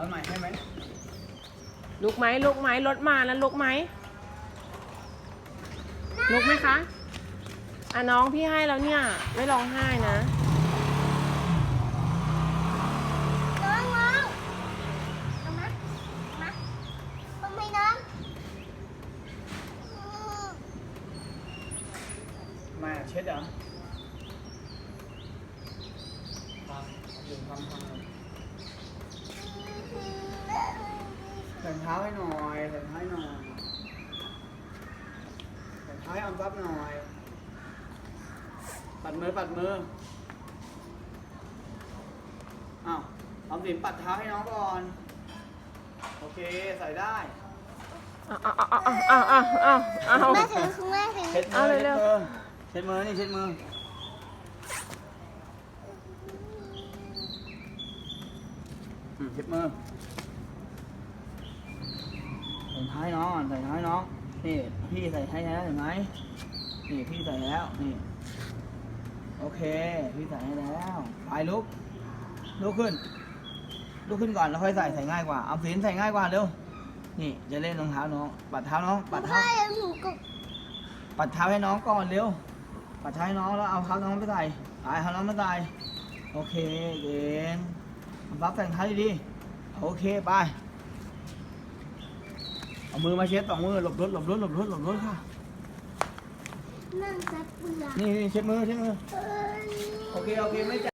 ลุกไหมลุกไหมรถมาแล้วลุกไหมลุกไหมคะอะน้องพี่ให้แล้วเนี่ย ไม่ร้องไห้นะน้องน้องเอามามาทำไมน้องอืมมาเช็ดเหรอทำอยู่ทำทำใส่รองเท้าให้หน่อยใส่เท้าให้หน่อยใส่เท้าให้ออมทรัพย์หน่อย ปัดมือปัดมืออ้าวออมสินปัดเท้าให้น้องก่อน โอเคใส่ได้อ้าวอ้าวอ้าวอ้าวอ้าวอ้าวแม่ถือคุณแม่ถือเช็ดมือาเร็เช็ดวมือเช็ดมือนี่เช็ดมืออืมเช็ดมือ ส่ท้ายน้องก่อนใส่ท้ายน้องนี่พี่ใส่ให้แล้วเห็นไหมนี่พี่ใส่แล้วนี่โอเค พี่ใส่ให้แล้วไปลุกลุกขึ้นลุกขึ้นก่อนแล้วค่อยใส่ใส่ง่ายกว่าเอาศีลใส่ง่ายกว่าเร็วนี่จะเล่นรองเท้าน้องปัดเท้าน้องปัดเท้าใช่หนูก็ปัดเท้าให้น้องก่อนเร็วปัดเท้าให้น้องแล้วเอาเท้าน้องไปใส่ตายเอาน้องมาใส่โอเคเก่งรับแต่งเท้าดีๆโอเคไป เอามือมาเช็ดสองมือหลบรถหลบรถหลบรถหลบรถค่ะ นั่งซักเบื่อนี่นี่เช็ดมือเช็ดมือ เอ้ย โอเค โอเค ไม่จับ